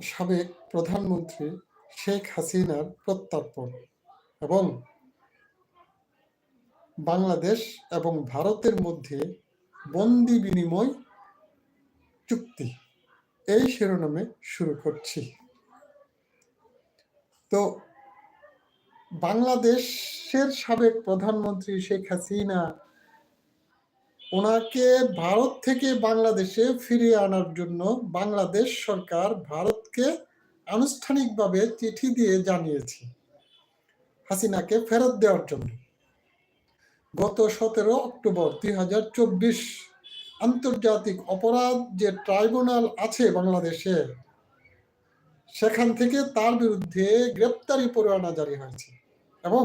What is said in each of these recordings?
সাবেক প্রধানমন্ত্রী শেখ হাসিনার প্রত্যর্পণ এবং বাংলাদেশ এবং ভারতের মধ্যে বন্দি বিনিময় চুক্তি। এই শিরোনামে শুরু করছি। তো বাংলাদেশের সাবেক প্রধানমন্ত্রী শেখ হাসিনা, ওনাকে ভারত থেকে বাংলাদেশে ফিরিয়ে আনার জন্য বাংলাদেশ সরকার ভারতকে আনুষ্ঠানিকভাবে চিঠি দিয়ে জানিয়েছে হাসিনাকে ফেরত দেওয়ার জন্য। গত সতেরো অক্টোবর দুই হাজার চব্বিশ আন্তর্জাতিক অপরাধ যে ট্রাইব্যুনাল আছে বাংলাদেশে, সেখান থেকে তার বিরুদ্ধে গ্রেপ্তারি পরোয়ানা জারি হয়েছে এবং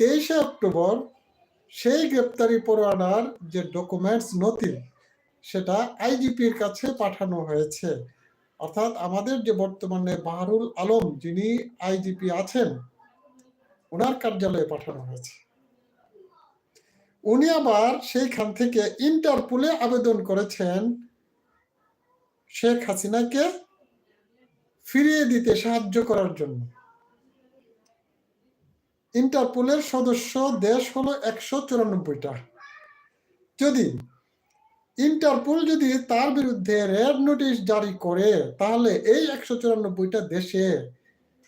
তেইশে অক্টোবর সেই গ্রেপ্তারি পরোয়ানার যে ডকুমেন্টস নথি সেটা আইজিপির কাছে পাঠানো হয়েছে। অর্থাৎ আমাদের যে বর্তমানে বাহারুল আলম যিনি আইজিপি আছেন ওনার কার্যালয়ে পাঠানো হয়েছে। উনি আবার সেইখান থেকে ইন্টারপোলে আবেদন করেছেন শেখ হাসিনাকে ফিরিয়ে দিতে সাহায্য করার জন্য। ইন্টারপোলের সদস্য দেশ হলো একশো চুরানব্বইটা। যদি ইন্টারপোল যদি তার বিরুদ্ধে রেড নোটিশ জারি করে, তাহলে এই একশো চুরানব্বইটা দেশে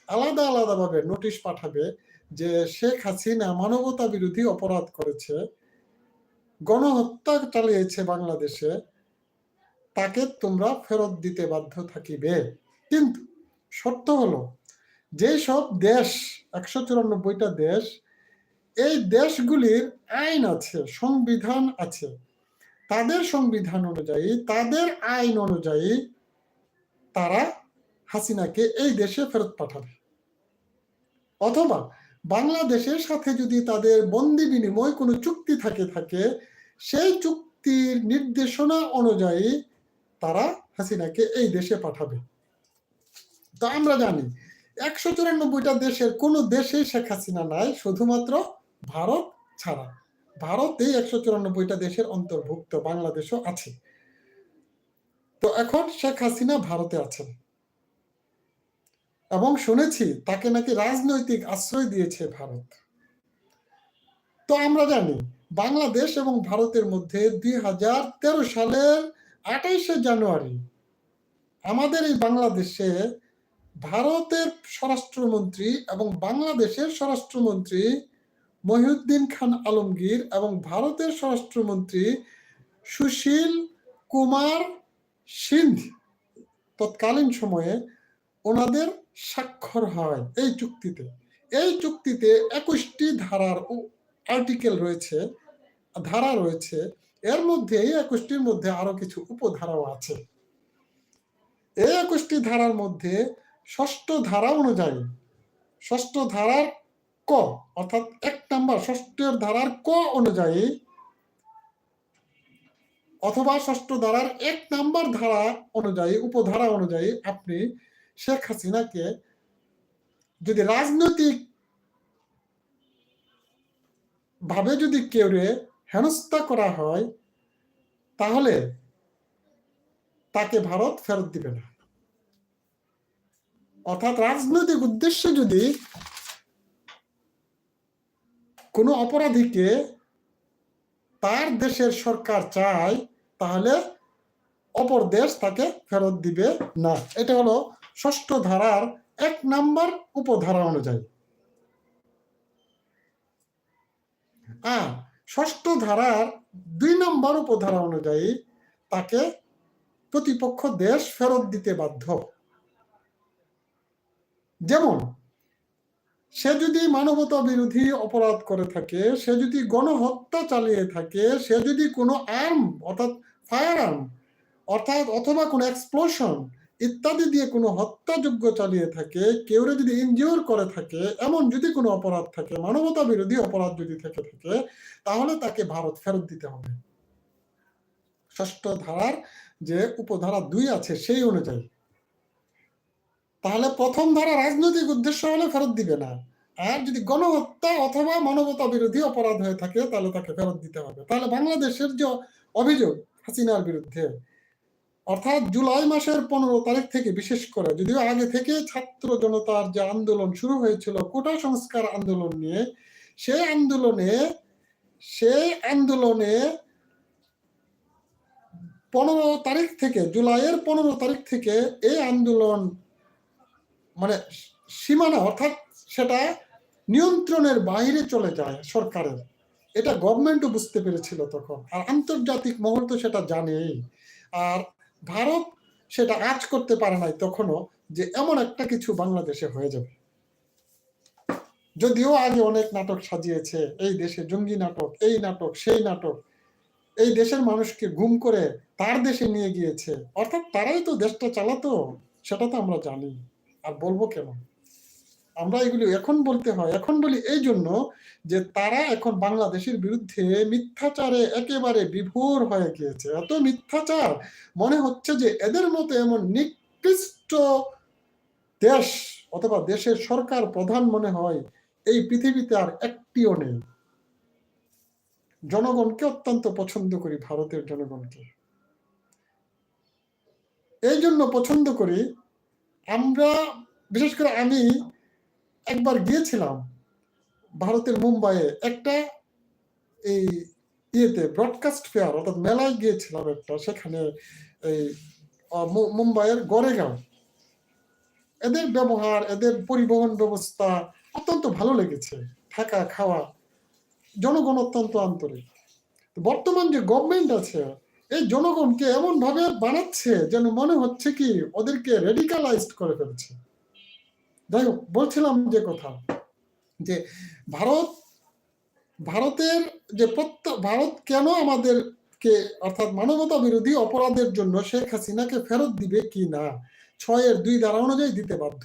আলাদা আলাদাভাবে নোটিশ পাঠাবে যে শেখ হাসিনা মানবতা বিরোধী অপরাধ করেছে, গণহত্যা চালিয়েছে বাংলাদেশে, তাকে তোমরা ফেরত দিতে বাধ্য থাকিবে। কিন্তু শর্ত হলো যেসব দেশ, একশো চুরানব্বইটা দেশ, এই দেশগুলির আইন আছে, সংবিধান আছে তাদের সংবিধান অনুযায়ী, তাদের আইন অনুযায়ী তারা হাসিনাকে এই দেশে ফেরত পাঠাবে। অথবা বাংলাদেশের সাথে যদি তাদের বন্দি বিনিময় কোনো চুক্তি থাকে থাকে, সেই চুক্তির নির্দেশনা অনুযায়ী তারা হাসিনাকে এই দেশে পাঠাবে। তো আমরা জানি, একশো চুরানব্বইটা দেশের কোনো দেশে শেখ হাসিনা নাই, শুধুমাত্র ভারত ছাড়া। ভারত একশো চুরানব্বইটা দেশের অন্তর্ভুক্ত বাংলাদেশও আছে। তো এখন শেখ হাসিনা ভারতে আছেন। এবং শুনেছি তাকে নাকি রাজনৈতিক আশ্রয় দিয়েছে ভারত। তো আমরা জানি, বাংলাদেশ এবং ভারতের মধ্যে দুই হাজার তেরো সালের আঠাইশে জানুয়ারি আমাদের এই বাংলাদেশে ভারতের স্বরাষ্ট্রমন্ত্রী এবং বাংলাদেশের স্বরাষ্ট্রমন্ত্রী মহিউদ্দিন খান আলমগীর এবং ভারতের স্বরাষ্ট্রমন্ত্রী সুশীল কুমার সিন্ধ তৎকালীন সময়ে ওনাদের স্বাক্ষর হয় এই চুক্তিতে। এই চুক্তিতে একুশটি ধারার আর্টিকেল রয়েছে, ধারা রয়েছে। এর মধ্যে, এই একুশটির মধ্যে আরও কিছু উপধারাও আছে। এই একুশটি ধারার মধ্যে ষষ্ঠ ধারা অনুযায়ী, ষষ্ঠ ধারার ক, অর্থাৎ এক নাম্বার ষষ্ঠের ধারার ক অনুযায়ী অথবা ষষ্ঠ ধারার এক নাম্বার ধারা অনুযায়ী, উপধারা অনুযায়ী আপনি শেখ হাসিনাকে যদি রাজনৈতিক ভাবে যদি কেউ হেনস্থা করা হয়, তাহলে তাকে ভারত ফেরত দিবে না। অর্থাৎ রাজনৈতিক উদ্দেশ্যে যদি কোনো অপরাধীকে তার দেশের সরকার চায়, তাহলে অপর দেশ তাকে ফেরত দিবে না। এটা হলো ষষ্ঠ ধারার এক নাম্বার উপধারা অনুযায়ী। আর ষষ্ঠ ধারার দুই নম্বর উপধারা অনুযায়ী তাকে প্রতিপক্ষ দেশ ফেরত দিতে বাধ্য। যেমন সে যদি মানবতা বিরোধী অপরাধ করে থাকে, সে যদি গণহত্যা চালিয়ে থাকে, সে যদি কোনো আর্ম, অর্থাৎ ফায়ার আর্ম, অর্থাৎ অথবা কোনো এক্সপ্লোশন ইত্যাদি দিয়ে কোনো হত্যাযোগ্য চালিয়ে থাকে, কেউ যদি ইনজিওর করে থাকে, এমন যদি কোনো অপরাধ থাকে, মানবতা বিরোধী অপরাধ যদি থেকে থাকে, তাহলে তাকে ভারত ফেরত দিতে হবে। ষষ্ঠ ধারার যে উপধারা দুই আছে, সেই অনুযায়ী তাহলে প্রথম ধারা রাজনৈতিক উদ্দেশ্য হলে ফেরত দিবে না। আর যদি গণহত্যা অথবা মানবতা বিরোধী অপরাধ হয়ে থাকে, তাহলে তাকে ফেরত দিতে হবে। তাহলে বাংলাদেশের যে অভিযোগ হাসিনার বিরুদ্ধে, অর্থাৎ জুলাই মাসের পনেরো তারিখ থেকে বিশেষ করে, যদিও আগে থেকে ছাত্র জনতার যে আন্দোলন শুরু হয়েছিল, কোটা সংস্কার আন্দোলন নিয়ে সেই আন্দোলনে সেই আন্দোলনে পনেরো তারিখ থেকে, জুলাইয়ের পনেরো তারিখ থেকে এই আন্দোলন সীমানা অর্থাৎ সেটা নিয়ন্ত্রণের বাইরে চলে যায় সরকারের। এটা গভর্নমেন্টও বুঝতে পেরেছিল তখন। আর আন্তর্জাতিক মহল তো সেটা জানেই। আর ভারত সেটা আজ করতে পারে নাই তখনও যে এমন একটা কিছু বাংলাদেশে হয়ে যাবে। যদিও আগে অনেক নাটক সাজিয়েছে, এই দেশে জঙ্গি নাটক, এই নাটক, সেই নাটক। এই দেশের মানুষকে গুম করে তার দেশে নিয়ে গিয়েছে। অর্থাৎ তারাই তো দেশটা চালাতো, সেটা তো আমরা জানি। আর বলব কেন? আমরা এগুলি এখন বলতে হয়, এখন বলি এই জন্য যে তারা এখন বাংলাদেশের বিরুদ্ধে মিথ্যাচারে একেবারে বিভোর হয়ে গিয়েছে। এত মিথ্যাচার মনে হচ্ছে যে এদের মতো এমন নিকৃষ্ট দেশ অথবা দেশের সরকার প্রধান মনে হয় এই পৃথিবীতে আর একটিও নেই। জনগণকে অত্যন্ত পছন্দ করি, ভারতের জনগণকে। এই জন্য পছন্দ করি আমরা, বিশেষ করে আমি, একবার গিয়েছিলাম ভারতের মুম্বাইয়ে একটা এই ইয়েতে ব্রডকাস্ট ফেয়ার অর্থাৎ মেলায় গিয়েছিলাম একটা, সেখানে এই মুম্বাইয়ের গড়েগাঁও। এদের ব্যবহার, এদের পরিবহন ব্যবস্থা অত্যন্ত ভালো লেগেছে, থাকা, খাওয়া, জনগণ অত্যন্ত আন্তরিক। বর্তমান যে গভর্নমেন্ট আছে এই জনগণকে এমন ভাবে বানাচ্ছে যেন মনে হচ্ছে কি ওদেরকে রেডিকালাইজড করে ফেলছে। যাই হোক, বলছিলাম যে কথা, যে ভারত, ভারতের যে ভারত কেন আমাদেরকে অর্থাৎ মানবতা বিরোধী অপরাধের জন্য শেখ হাসিনাকে ফেরত দিবে কি না, ছয়ের দুই ধারা অনুযায়ী দিতে বাধ্য।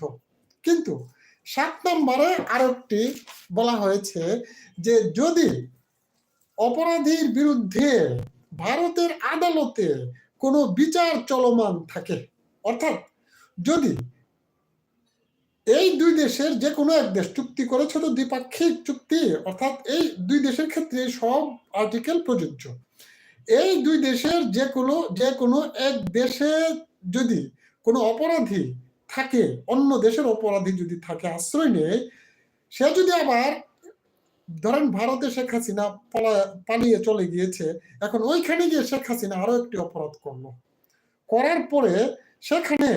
কিন্তু সাত নম্বরে আরেকটি বলা হয়েছে যে যদি অপরাধীর বিরুদ্ধে ভারতের আদালতে কোনো বিচার চলমান থাকে। অর্থাৎ যদি এই দুই দেশের যে কোনো এক দেশ চুক্তি করেছে, তো দ্বিপাক্ষিক চুক্তি, অর্থাৎ এই দুই দেশের ক্ষেত্রে সব আর্টিকেল প্রযোজ্য। এই দুই দেশের যে কোনো যে কোনো এক দেশে যদি কোনো অপরাধী থাকে, অন্য দেশের অপরাধী যদি থাকে, আশ্রয় নেয়, সে যদি আবার ধরেন ভারতে শেখ হাসিনা পালিয়ে চলে গিয়েছে, এখন ওইখানে গিয়ে শেখ হাসিনা আরও একটি অপরাধ করল। করার পরে সেখানে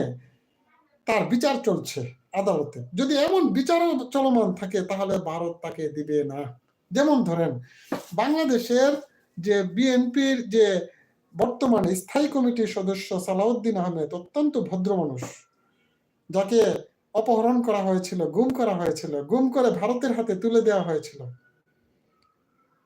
তার বিচার চলছে আদালতে। যদি এমন বিচার চলমান থাকে, তাহলে ভারত তাকে দিবে না। যেমন ধরেন, বাংলাদেশের যে বিএনপির যে বর্তমানে স্থায়ী কমিটির সদস্য সালাউদ্দিন আহমেদ অত্যন্ত ভদ্র মানুষ, যাকে অপহরণ করা হয়েছিল, গুম করা হয়েছিল, গুম করে ভারতের হাতে তুলে দেওয়া হয়েছিল।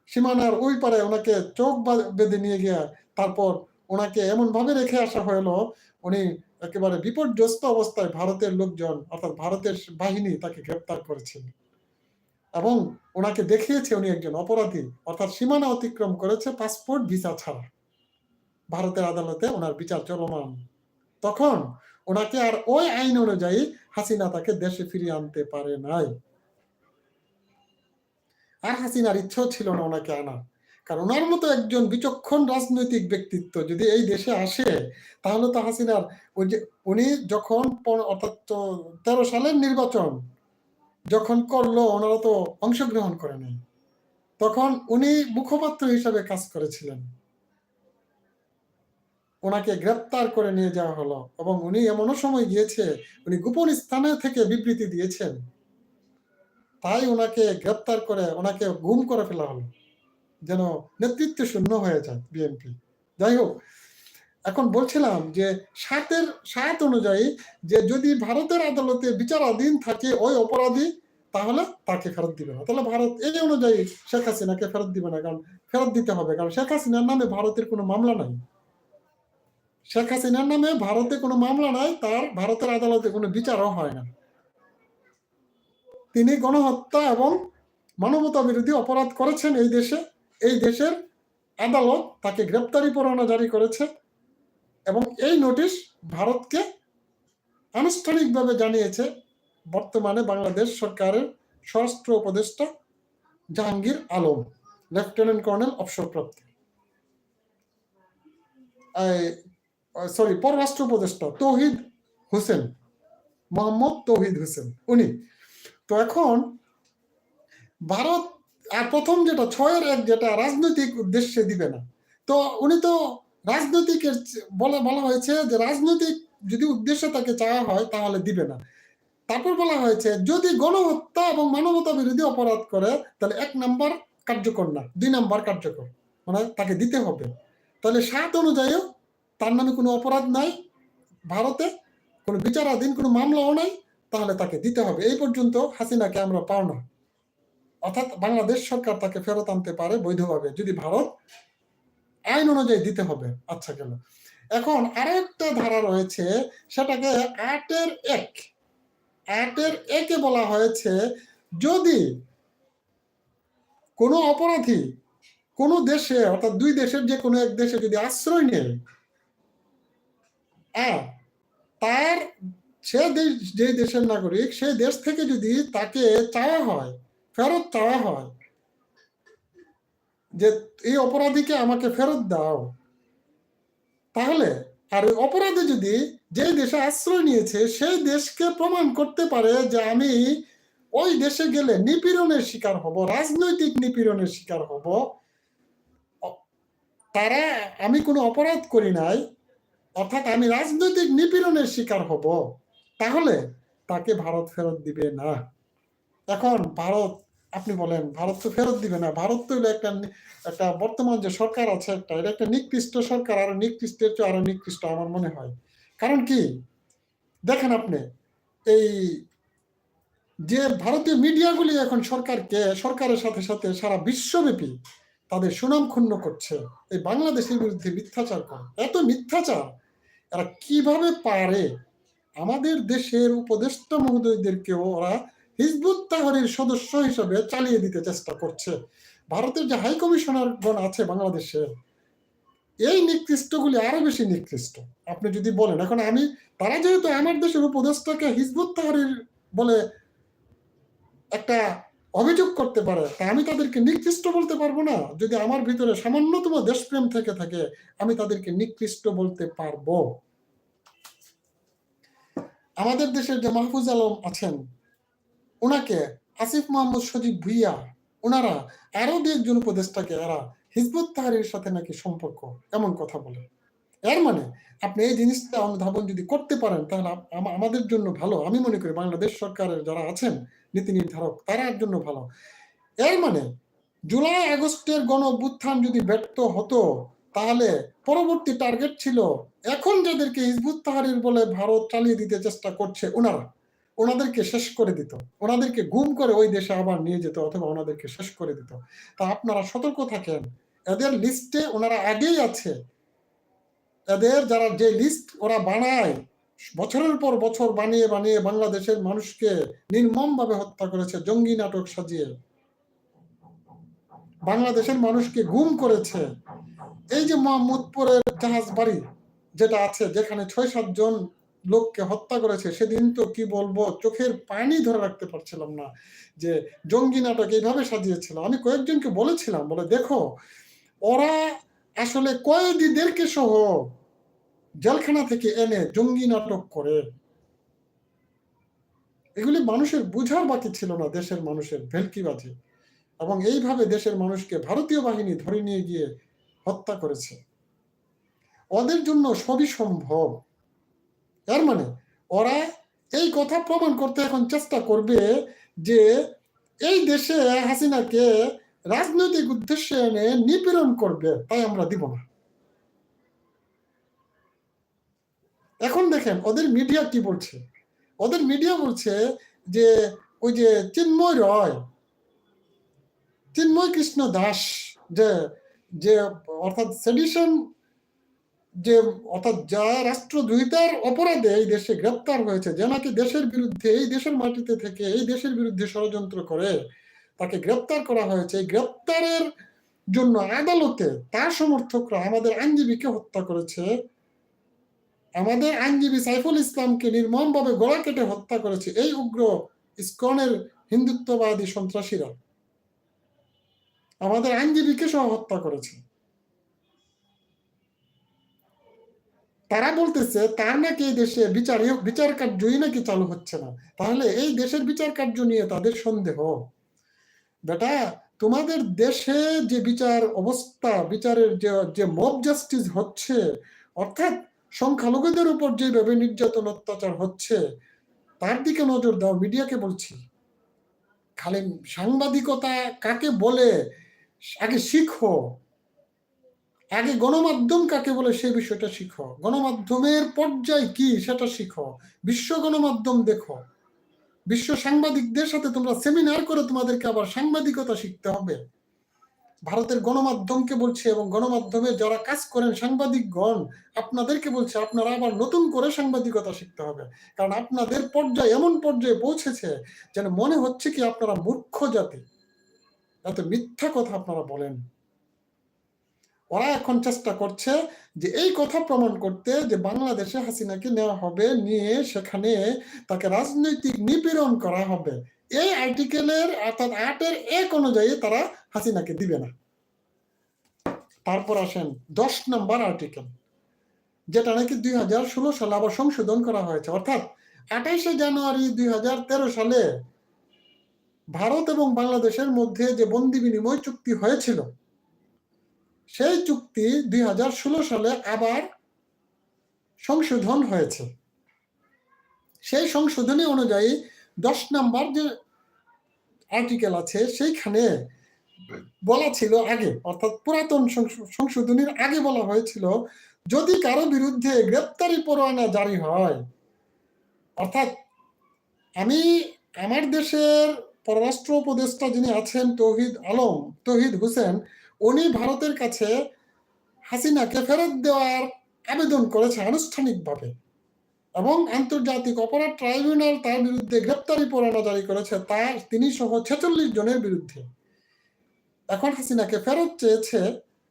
সীমানার ওই পারে ওনাকে চোখ বেঁধে নিয়ে গিয়ে তারপর ওনাকে এমন ভাবে রেখে আসা হলো, উনি একেবারে বিপর্যস্ত অবস্থায় ভারতের লোকজন, অর্থাৎ ভারতের বাহিনী তাকে গ্রেপ্তার করেছিল। এবং ওনাকে দেখিয়েছে উনি একজন অপরাধী, অর্থাৎ সীমানা অতিক্রম করেছে পাসপোর্ট ভিসা ছাড়া। ভারতের আদালতে ওনার বিচার চলমান। তখন ওনাকে আর ওই আইন অনুযায়ী হাসিনা তাকে দেশে ফিরিয়ে আনতে পারে নাই। আর হাসিনার ইচ্ছাও ছিল না ওনাকে আনা কারণ ওনার মতো একজন বিচক্ষণ রাজনৈতিক ব্যক্তিত্ব যদি এই দেশে আসে, তাহলে তো হাসিনার ওই যে উনি যখন অর্থাৎ তেরো সালের নির্বাচন যখন করল, ওনারা তো অংশগ্রহণ করে নাই। তখন উনি মুখপাত্র হিসাবে কাজ করেছিলেন। ওনাকে গ্রেপ্তার করে নিয়ে যাওয়া হলো এবং উনি এমনও সময় গিয়েছে, উনি গোপন স্থানে থেকে বিবৃতি দিয়েছেন। তাই ওনাকে গ্রেপ্তার করে, ওনাকে গুম করে ফেলা হলো, যেন নেতৃত্ব শূন্য হয়ে যায় বিএনপি। যাই হোক, এখন বলছিলাম যে সাতের, সাত অনুযায়ী যে যদি ভারতের আদালতে বিচারাধীন থাকে ওই অপরাধী, তাহলে তাকে ফেরত দিবে না। তাহলে ভারত এই অনুযায়ী শেখ হাসিনাকে ফেরত দিবে না, কারণ ফেরত দিতে হবে, কারণ শেখ হাসিনার নামে ভারতের কোনো মামলা নাই। শেখ হাসিনার নামে ভারতে কোনো মামলা নাই, তার ভারতের আদালতে কোনো বিচারও হয় না। তিনি গণহত্যা এবং মানবতা বিরোধী অপরাধ করেছেন এই দেশে। এই দেশের আদালত তাকে গ্রেপ্তারি পরোয়ানা জারি করেছে এবং এই নোটিশ ভারতকে আনুষ্ঠানিকভাবে জানিয়েছে বর্তমানে বাংলাদেশ সরকারের স্বরাষ্ট্র উপদেষ্টা জাহাঙ্গীর আলম, লেফটেন্যান্ট কর্নেল অবসরপ্রাপ্ত। সরি পররাষ্ট্র উপদেষ্টা তৌহিদ হোসেন, মোহাম্মদ তৌহিদ হোসেন, উনি। তো এখন ভারত, আর প্রথম যেটা, ছয়ের এক যেটা, রাজনৈতিক উদ্দেশ্যে দিবে না। তো উনি তো রাজনৈতিকের বলে, বলা হয়েছে যে রাজনৈতিক যদি উদ্দেশ্য তাকে চাওয়া হয়, তাহলে দিবে না। তারপর বলা হয়েছে, যদি গণহত্যা এবং মানবতা বিরোধী অপরাধ করে, তাহলে এক নাম্বার কার্যকর না, দুই নাম্বার কার্যকর। মানে তাকে দিতে হবে। তাহলে সাত অনুযায়ীও তার নামে কোনো অপরাধ নাই ভারতে, কোনো বিচারাধীন, কোনো মামলাও নাই, তাহলে তাকে দিতে হবে। এই পর্যন্ত হাসিনাকে আমরা পাও না। অর্থাৎ বাংলাদেশ সরকার তাকে ফেরত আনতে পারে বৈধভাবে। যদি ভারত আইন অনুযায়ী দিতে হবে আচ্ছা গেল। এখন আরেকটা ধারা রয়েছে, সেটাকে আটের এক আটের একে বলা হয়েছে, যদি কোনো অপরাধী কোনো দেশে, অর্থাৎ দুই দেশের যে কোনো এক দেশে যদি আশ্রয় নেয় আর তার সে দেশ, যে দেশের নাগরিক সেই দেশ থেকে যদি তাকে চাওয়া হয়, ফেরত চাওয়া হয়, যে এই অপরাধীকে আমাকে ফেরত দাও, তাহলে আর ওই অপরাধী যদি যে দেশে আশ্রয় নিয়েছে সেই দেশকে প্রমাণ করতে পারে যে আমি ওই দেশে গেলে নিপীড়নের শিকার হব, রাজনৈতিক নিপীড়নের শিকার হব। তারা, আমি কোনো অপরাধ করি নাই অর্থাৎ আমি রাজনৈতিক নিপীড়নের শিকার হব, তাহলে তাকে ভারত ফেরত দিবে না। এখন ভারত, আপনি বলেন, ভারত তো ফেরত দিবে না। ভারত তো একটা একটা বর্তমান যে সরকার আছে একটা, এটা একটা নিকৃষ্ট সরকার, আরও নিকৃষ্টের চেয়ে আরও নিকৃষ্ট আমার মনে হয়। কারণ কি? দেখেন আপনি, এই যে ভারতীয় মিডিয়াগুলি এখন সরকারকে, সরকারের সাথে সাথে সারা বিশ্বব্যাপী তাদের সুনাম ক্ষুণ্ণ করছে, এই বাংলাদেশের বিরুদ্ধে মিথ্যাচার করে। এত মিথ্যাচার এরা কীভাবে পারে? আমাদের দেশের উপদেষ্টা মহোদয়দেরকেও ওরা হিজবুত তাহরির সদস্য হিসেবে চালিয়ে দিতে চেষ্টা করছে। ভারতের যে হাই কমিশনার গণ আছে বাংলাদেশে এই নিকৃষ্টগুলি আরও বেশি নিকৃষ্ট আপনি যদি বলেন, এখন আমি, তারা যেহেতু আমার দেশের উপদেষ্টাকে হিজবুত তাহরির বলে একটা অভিযোগ করতে পারে তা আমি তাদেরকে নিকৃষ্ট বলতে পারব না। যদি আমার ভিতরে সামান্যতম দেশপ্রেম থেকে থাকে, আমি তাদেরকে নিকৃষ্ট বলতে পারব। আমাদের দেশের যে মাহফুজ আলম আছেন, ওনাকে আসিফ মোহাম্মদ সজীব ভুইয়া, ওনারা আরও দু একজন উপদেষ্টাকে এরা হিজবুত তাহারির সাথে নাকি সম্পর্ক, এমন কথা বলে। এর মানে আপনি এই জিনিসটা অনুধাবন যদি করতে পারেন, তাহলে আমাদের জন্য ভালো। আমি মনে করি বাংলাদেশ সরকারের যারা আছেন, নীতি নির্ধারক তারার জন্য ভালো। এর মানে জুলাই, আগস্টের গণ অভ্যুত্থান যদি ব্যর্থ হতো, তাহলে পরবর্তী টার্গেট ছিল, এখন যাদেরকে হিজবুত তাহারির বলে ভারত চালিয়ে দিতে চেষ্টা করছে, ওনারা। ওনাদেরকে শেষ করে দিত। ওনাদেরকে গুম করে ওই দেশে আবার নিয়ে যেত, অথবা ওনাদেরকে শেষ করে দিত। তা আপনারা সতর্ক থাকেন। এদের লিস্টে ওনারা আগেই আছে এদের যারা যে লিস্ট ওরা বানায়, বছরের পর বছর বানিয়ে বানিয়ে বাংলাদেশের মানুষকে নির্মম ভাবে হত্যা করেছে, জঙ্গি নাটক সাজিয়ে। বাংলাদেশের মানুষকে গুম করেছে। এই যে মোহাম্মদপুরের জাহাজ বাড়ি যেটা আছে, যেখানে ছয় সাতজন লোককে হত্যা করেছে, সেদিন তো কি বলব, চোখের পানি ধরে রাখতে পারছিলাম না যে জঙ্গি নাটক এইভাবে সাজিয়েছিল। আমি কয়েকজনকে বলেছিলাম, বলে দেখো, ওরা আসলে কয়েদিদেরকে সহ জেলখানা থেকে এনে জঙ্গি নাটক করে। এগুলি মানুষের বুঝার বাকি ছিল না, দেশের মানুষের ভেলকিবাজি এবং এইভাবে দেশের মানুষকে ভারতীয় বাহিনী ধরে নিয়ে গিয়ে হত্যা করেছে। ওদের জন্য সবই সম্ভব। এর মানে ওরা এই কথা প্রমাণ করতে এখন চেষ্টা করবে যে এই দেশে হাসিনাকে রাজনৈতিক উদ্দেশ্যে এনে নিপীড়ন করবে, তাই আমরা দিব না। এখন দেখেন, ওদের মিডিয়া কি বলছে? ওদের মিডিয়া বলছে যে, ওই যে চিন্ময় রয়, চিন্ময় কৃষ্ণ দাস, যে যে অর্থাৎ সেডিশন যে অর্থাৎ যা রাষ্ট্রদ্রোহিতার অপরাধে এই দেশে গ্রেপ্তার হয়েছে, যে নাকি দেশের বিরুদ্ধে, এই দেশের মাটিতে থেকে এই দেশের বিরুদ্ধে ষড়যন্ত্র করে তাকে গ্রেপ্তার করা হয়েছে। এই গ্রেপ্তারের জন্য আদালতে তার সমর্থকরা আমাদের আইনজীবীকে হত্যা করেছে। আমাদের আইনজীবী সাইফুল ইসলামকে নির্মমভাবে গলা কেটে হত্যা করেছে এই উগ্র ইস্কনের হিন্দুত্ববাদী সন্ত্রাসীরা। আমাদের আইনজীবীকে সহ হত্যা করেছে। তারা বলতেছে, তার নাকি এই দেশে বিচার বিচার কার্যই নাকি চালু হচ্ছে না। তাহলে এই দেশের বিচার কার্য নিয়ে তাদের সন্দেহ। বেটা, তোমাদের দেশে যে বিচার অবস্থা, বিচারের যে যে মব জাস্টিস হচ্ছে, অর্থাৎ সংখ্যালঘুদের উপর যেভাবে নির্যাতন, অত্যাচার হচ্ছে, তার দিকে নজর দাও, মিডিয়াকে বলছি। খালি সাংবাদিকতা কাকে বলে, আগে শিখো। আগে গণমাধ্যম কাকে বলে সেই বিষয়টা শিখো। গণমাধ্যমের পর্যায় কি, সেটা শিখো। বিশ্ব গণমাধ্যম দেখো। বিশ্ব সাংবাদিকদের সাথে তোমরা সেমিনার করে তোমাদেরকে আবার সাংবাদিকতা শিখতে হবে। ভারতের গণমাধ্যমকে বলছে এবং গণমাধ্যমে যারা কাজ করেন সাংবাদিকগণ, আপনাদেরকে বলছে আপনারা আবার নতুন করে সাংবাদিকতা শিখতে হবে। কারণ আপনাদের পর্যায়ে এমন পর্যায়ে পৌঁছেছে যেন মনে হচ্ছে কি আপনারা মূর্খ জাতি। এত মিথ্যা কথা আপনারা বলেন। ওরা এখন চেষ্টা করছে যে এই কথা প্রমাণ করতে যে বাংলাদেশে হাসিনাকে নেওয়া হবে, নিয়ে সেখানে তাকে রাজনৈতিক নিপীড়ন করা হবে। এই আর্টিকেলের অর্থাৎ আটের এক অনুযায়ী তারা হাসিনাকে দিবে না। তারপর আসেন দশ নম্বর আর্টিকেল যেটা নাকি দুই হাজার ষোলো সালে আবার সংশোধন করা হয়েছে। অর্থাৎ আঠাইশে জানুয়ারি দুই হাজার তেরো সালে ভারত এবং বাংলাদেশের মধ্যে যে বন্দি বিনিময় চুক্তি হয়েছিল সেই চুক্তি দুই হাজার ষোলো সালে আবার সংশোধন হয়েছে। সেই সংশোধনী অনুযায়ী দশ নাম্বার যে আর্টিকেল আছে, সেইখানে বলা ছিল আগে, অর্থাৎ পুরাতন সংশোধনীর আগে বলা হয়েছিল, যদি কারও বিরুদ্ধে গ্রেপ্তারি পরোয়ানা জারি হয়, অর্থাৎ আমি আমার দেশের পররাষ্ট্র উপদেষ্টা যিনি আছেন, তৌহিদ আলম, তৌহিদ হোসেন উনি ভারতের কাছে হাসিনাকে ফেরত দেওয়ার আবেদন করেছে আনুষ্ঠানিকভাবে এবং আন্তর্জাতিক অপরাধ ট্রাইব্যুনাল তার বিরুদ্ধে গ্রেপ্তারি পরোয়ানা জারি করেছে, তার তিনি সহ ছেচল্লিশ জনের বিরুদ্ধে। এখন হাসিনাকে ফেরত চেয়েছে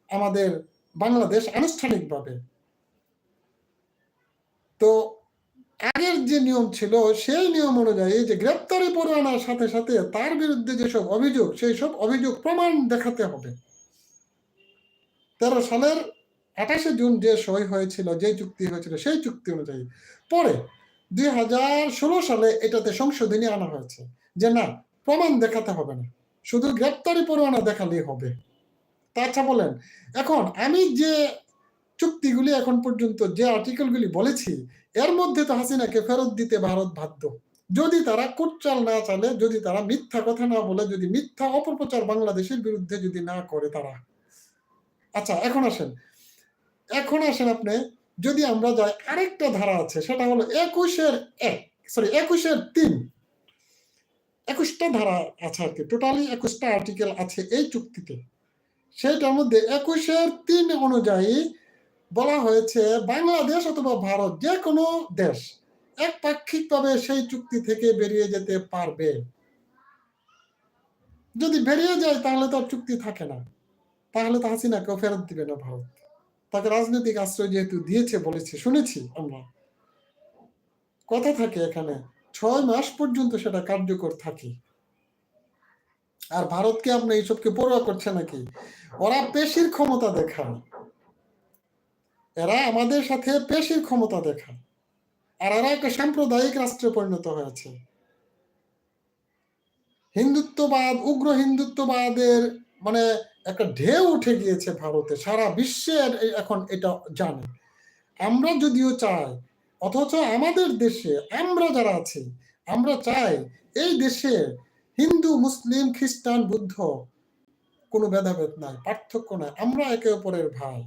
আমাদের বাংলাদেশ আনুষ্ঠানিকভাবে। তো আগের যে নিয়ম ছিল, সেই নিয়ম অনুযায়ী যে গ্রেপ্তারি পরোয়ানার সাথে সাথে তার বিরুদ্ধে যেসব অভিযোগ সেই সব অভিযোগ প্রমাণ দেখাতে হবে। তেরো সালের আঠাশে জুন যে সই হয়েছিল, যে চুক্তি হয়েছিল, সেই চুক্তি অনুযায়ী। পরে দুই হাজার ষোলো সালে এটাতে সংশোধনী আনা হয়েছে যে না, প্রমাণ দেখাতে হবে না। শুধু গ্রেপ্তারি পরোয়ানা দেখালেই হবে। আচ্ছা বলেন, এখন আমি যে চুক্তিগুলি এখন পর্যন্ত যে আর্টিকেলগুলি বলেছি, এর মধ্যে তো হাসিনাকে ফেরত দিতে ভারত বাধ্য। যদি তারা কুটচাল না চালে, যদি তারা মিথ্যা কথা না বলে, যদি মিথ্যা অপপ্রচার বাংলাদেশের বিরুদ্ধে যদি না করে তারা আচ্ছা এখন আসেন। এখন আসেন আপনি, যদি আমরা যাই, আরেকটা ধারা আছে, সেটা হলো একুশের এক সরি একুশের তিন। একুশটা ধারা আছে আর কি টোটালি একুশটা আর্টিকেল আছে এই চুক্তিতে। সেইটার মধ্যে একুশের তিন অনুযায়ী বলা হয়েছে, বাংলাদেশ অথবা ভারত যে কোনো দেশ একপাক্ষিকভাবে সেই চুক্তি থেকে বেরিয়ে যেতে পারবে। যদি বেরিয়ে যায়, তাহলে তো চুক্তি থাকে না। তাহলে তো হাসিনাকেও ফেরত দিবে না ভারত। তাকে রাজনৈতিক আশ্রয় যেহেতু দিয়েছে, বলেছে, শুনেছি আমরা। কথা থাকে এখানে, ছয় মাস পর্যন্ত সেটা কার্যকর থাকে। আর ভারতকে আপনি এইসবকে পড়ুয়া করছে নাকি? ওরা পেশির ক্ষমতা দেখায় এরা আমাদের সাথে পেশির ক্ষমতা দেখায় আর এরা একটা সাম্প্রদায়িক রাষ্ট্রে পরিণত হয়েছে। হিন্দুত্ববাদ, উগ্র হিন্দুত্ববাদের মানে একটা ঢেউ উঠে গিয়েছে ভারতে, সারা বিশ্বে এখন এটা জানে আমরা যদিও চাই, অথচ আমাদের দেশে আমরা যারা আছি, আমরা চাই এই দেশে হিন্দু, মুসলিম, খ্রিস্টান, বুদ্ধ কোনো ভেদাভেদ নাই, পার্থক্য নাই, আমরা একে অপরের ভাই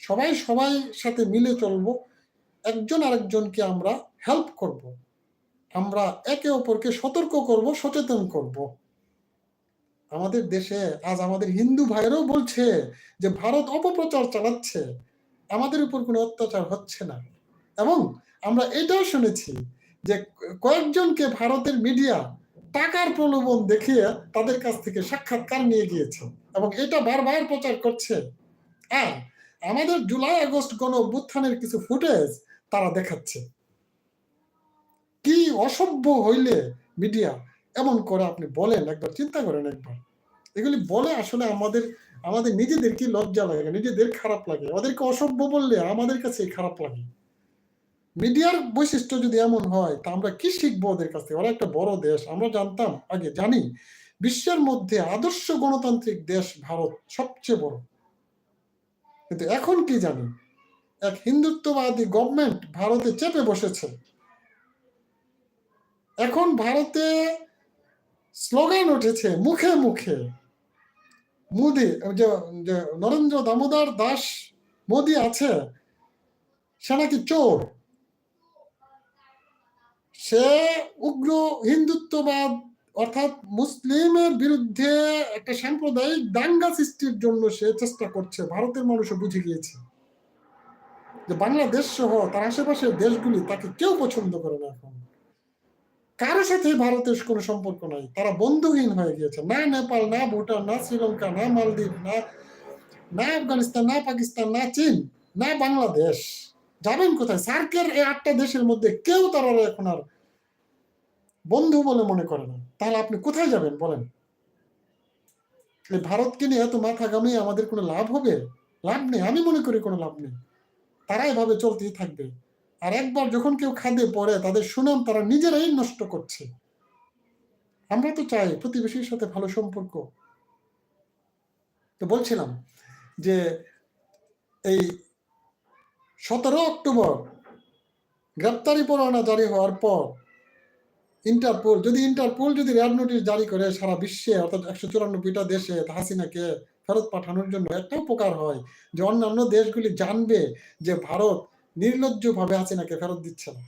সবাই সবাই সাথে মিলে চলবো, একজন আরেকজনকে আমরা হেল্প করব। আমরা একে অপরকে সতর্ক করব, সচেতন করব। আমাদের দেশে, আজ আমাদের হিন্দু ভাইরাও বলছে যে ভারত অপপ্রচার চালাচ্ছে। আমাদের উপর কোনো অত্যাচার হচ্ছে না। এবং আমরা এটাও শুনেছি যে কয়েকজনকে ভারতের মিডিয়া টাকার প্রলোভন দেখিয়ে তাদের কাছ থেকে সাক্ষাৎকার নিয়ে গিয়েছে এবং এটা বারবার প্রচার করছে। আর আমাদের জুলাই আগস্ট গণ অভ্যুত্থানের কিছু ফুটেজ তারা দেখাচ্ছে। কি অসভ্য হইলে মিডিয়া এমন করে আপনি বলেন একবার, চিন্তা করেন একবার। এগুলি বলে আসলে আমাদের আমাদের নিজেদেরকে লজ্জা লাগে, নিজেদের খারাপ লাগে? ওদেরকে অসভ্য বললে আমাদের কাছে খারাপ লাগে। মিডিয়ার বৈশিষ্ট্য যদি এমন হয়, তা আমরা কি শিখব ওদের কাছ ওরা একটা বড় দেশ, আমরা জানতাম, আগে জানি। বিশ্বের মধ্যে আদর্শ গণতান্ত্রিক দেশ ভারত সবচেয়ে বড়। কিন্তু এখন কি জানি? এক হিন্দুত্ববাদী গভর্নমেন্ট ভারতে চেপে বসেছে। এখন ভারতে স্লোগান উঠেছে, মুখে মুখে। মোদি নরেন্দ্র দামোদর দাস, মোদি আছে, সে নাকি চোর? সে উগ্র হিন্দুত্ববাদ, অর্থাৎ মুসলিমের বিরুদ্ধে একটা সাম্প্রদায়িক দাঙ্গা সৃষ্টির জন্য সে চেষ্টা করছে, ভারতের মানুষও বুঝে গিয়েছে। যে বাংলাদেশ সহ তার আশেপাশের দেশগুলি তাকে কেউ পছন্দ করে না এখন। কারোর সাথে ভারতের কোনো সম্পর্ক নাই। তারা বন্ধুহীন হয়ে গিয়েছে। না নেপাল, না ভুটান, না শ্রীলঙ্কা, না মালদ্বীপ, না না আফগানিস্তান, না পাকিস্তান, না চীন, না বাংলাদেশ। যাবেন কোথায়? সার্কের এই আটটা দেশের মধ্যে কেউ তারা এখন আর বন্ধু বলে মনে করে না। তাহলে আপনি কোথায় যাবেন? বলেন। ভারতকে নিয়ে এত মাথা গামিয়ে আমাদের কোনো লাভ হবে? লাভ নেই। আমি মনে করি কোনো লাভ নেই। তারা এভাবে চলতেই থাকবে। আর একবার যখন কেউ খাদে পড়ে তাদের সুনাম তারা নিজেরাই নষ্ট করছে। আমরা তো চাই প্রতিবেশীর সাথে ভালো সম্পর্ক। তো বলছিলাম যে এই সতেরো অক্টোবর গ্রেপ্তারি পরোয়ানা জারি হওয়ার পর ইন্টারপোল, যদি ইন্টারপোল যদি রেড নোটিশ জারি করে সারা বিশ্বে, অর্থাৎ একশো চুরানব্বইটা দেশে হাসিনাকে ফেরত পাঠানোর জন্য, একটা উপকার হয় যে অন্যান্য দেশগুলি জানবে যে ভারত নির্লজ্জভাবে হাসিনাকে ফেরত দিচ্ছে না।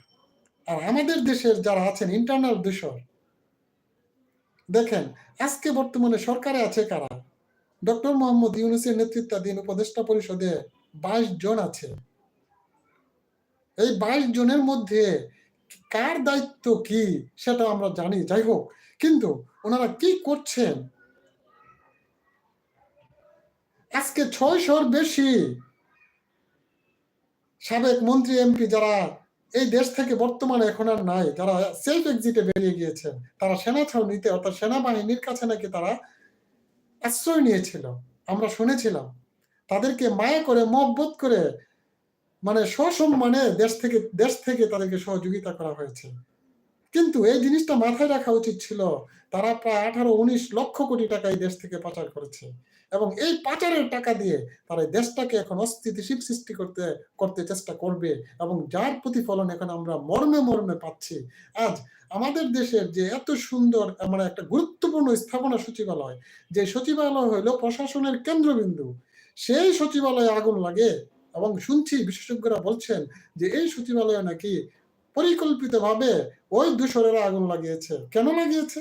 আর আমাদের দেশের যারা আছেন ইন্টারনাল দূষর দেখেন, আজকে বর্তমানে সরকারে আছে কারা? ডক্টর মোহাম্মদ ইউনুসের নেতৃত্বাধীন উপদেষ্টা পরিষদে বাইশ জন আছে। এই বাইশ জনের মধ্যে কার দায়িত্ব কি সেটা আমরা জানি, যাই হোক। কিন্তু ওনারা কি করছেন? আজকে ছয়শোর বেশি সাবেক মন্ত্রী এমপি যারা এই দেশ থেকে বর্তমানে এখন আর নাই, যারা সেলফ এক্সিটে বেরিয়ে গিয়েছেন, তারা সেনা ছাউনিতে, অর্থাৎ সেনাবাহিনীর কাছে নাকি তারা আশ্রয় নিয়েছিল। আমরা শুনেছিলাম, তাদেরকে মায়া করে, মহব্বত করে মানে সসম্মানে দেশ থেকে দেশ থেকে তাদেরকে সহযোগিতা করা হয়েছে। কিন্তু এই জিনিসটা মাথায় রাখা উচিত ছিল, তারা প্রায় আঠারো, উনিশ লক্ষ কোটি টাকা এই দেশ থেকে পাচার করেছে। এবং এই পাচারের টাকা দিয়ে তারা দেশটাকে এখন অস্থিতিশীল সৃষ্টি করতে করতে চেষ্টা করবে এবং যার প্রতিফলন এখন আমরা মর্মে মর্মে পাচ্ছি। আজ আমাদের দেশের যে এত সুন্দর মানে একটা গুরুত্বপূর্ণ স্থাপনা সচিবালয়, যে সচিবালয় হইল প্রশাসনের কেন্দ্রবিন্দু, সেই সচিবালয়ে আগুন লাগে এবং শুনছি বিশেষজ্ঞরা বলছেন যে এই সচিবালয়ে নাকি পরিকল্পিতভাবে ওই দূষরেরা আগুন লাগিয়েছে। কেন লাগিয়েছে?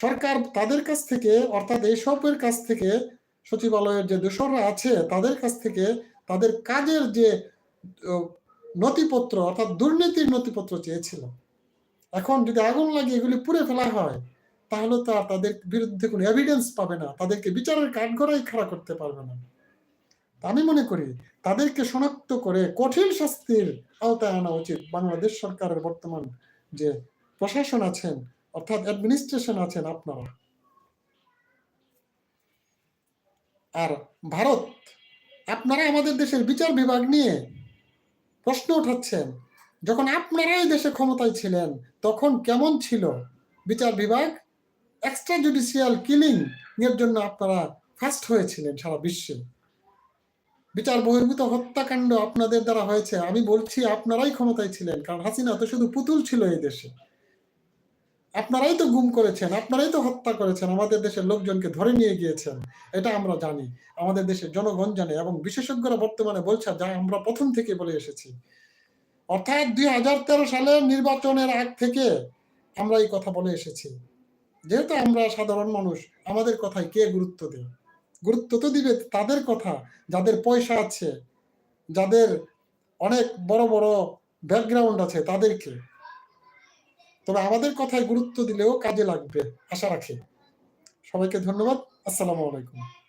সরকার তাদের কাছ থেকে, অর্থাৎ এইসবের কাছ থেকে সচিবালয়ের যে দূষররা আছে, তাদের কাছ থেকে তাদের কাজের যে নথিপত্র, অর্থাৎ দুর্নীতির নথিপত্র চেয়েছিল। এখন যদি আগুন লাগিয়ে এগুলি পুড়ে ফেলা হয়, তাহলে তো আর তাদের বিরুদ্ধে কোনো এভিডেন্স পাবে না। তাদেরকে বিচারের কাঠগড়াই খাড়া করতে পারবে না। আমি মনে করি, তাদেরকে শনাক্ত করে কঠিন শাস্তির আওতায় আনা উচিত। বাংলাদেশ সরকারের বর্তমান যে প্রশাসন আছেন অর্থাৎ অ্যাডমিনিস্ট্রেশন আছেন আপনারা। আর ভারত আপনারা আমাদের দেশের বিচার বিভাগ নিয়ে প্রশ্ন উঠাচ্ছেন, যখন আপনারাই দেশে ক্ষমতায় ছিলেন, তখন কেমন ছিল বিচার বিভাগ? এক্সট্রা জুডিশিয়াল কিলিং এর জন্য আপনারা ফার্স্ট হয়েছিলেন সারা বিশ্বে। বিচার বহির্ভূত হত্যাকাণ্ড আপনাদের দ্বারা হয়েছে, আমি বলছি আপনারাই ক্ষমতায় ছিলেন, কারণ হাসিনা তো শুধু পুতুল ছিল এই দেশে। আপনারাই তো গুম করেছেন, আপনারাই তো হত্যা করেছেন, আমাদের দেশের লোকজনকে ধরে নিয়ে গিয়েছেন। এটা আমরা জানি। আমাদের দেশের জনগণ জানে এবং বিশেষজ্ঞরা বর্তমানে বলছে যা আমরা প্রথম থেকে বলে এসেছি। অর্থাৎ দুই হাজার তেরো সালের নির্বাচনের আগ থেকে আমরা এই কথা বলে এসেছি। যেহেতু আমরা সাধারণ মানুষ, আমাদের কথায় কে গুরুত্ব দেয়? গুরুত্ব তো দিবে তাদের কথা, যাদের পয়সা আছে, যাদের অনেক বড় বড় ব্যাকগ্রাউন্ড আছে, তাদেরকে। তবে আমাদের কথায় গুরুত্ব দিলেও কাজে লাগবে। আশা রাখি। সবাইকে ধন্যবাদ। আসসালামু আলাইকুম।